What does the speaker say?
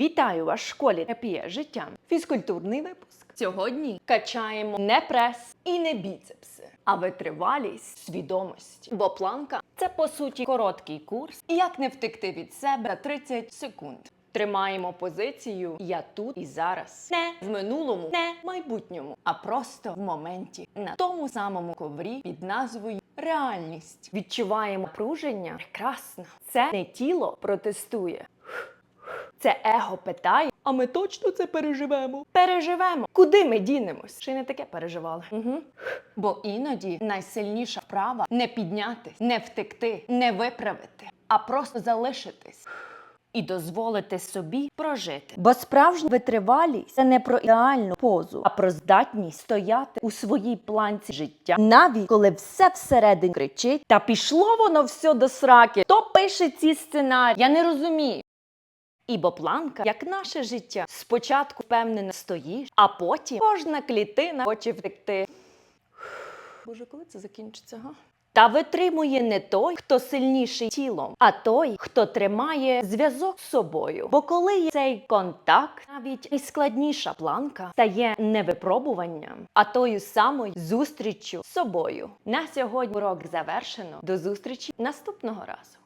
Вітаю вас в школі терапія життя. Фізкультурний випуск. Сьогодні качаємо не прес і не біцепси, а витривалість свідомості. Бо планка це по суті короткий курс, як не втекти від себе за 30 секунд. Тримаємо позицію я тут і зараз. Не в минулому, не в майбутньому, а просто в моменті на тому самому коврі під назвою реальність. Відчуваємо напруження. Прекрасно. Це не тіло протестує. Це его питає, а ми точно це переживемо. Переживемо. Куди ми дінемось? Ще не таке переживали. Угу. Бо іноді найсильніша вправа не піднятись, не втекти, не виправити, а просто залишитись. І дозволити собі прожити. Бо справжня витривалість це не про ідеальну позу, а про здатність стояти у своїй планці життя, навіть коли все всередині кричить, та пішло воно все до сраки. Хто пише ці сценарії? Я не розумію. Ібо планка, як наше життя, спочатку впевнено стоїш, а потім кожна клітина хоче втекти. Боже, коли це закінчиться? Га? Та витримує не той, хто сильніший тілом, а той, хто тримає зв'язок з собою. Бо коли є цей контакт, навіть найскладніша планка стає не випробуванням, а тою самою зустріччю з собою. На сьогодні урок завершено. До зустрічі наступного разу.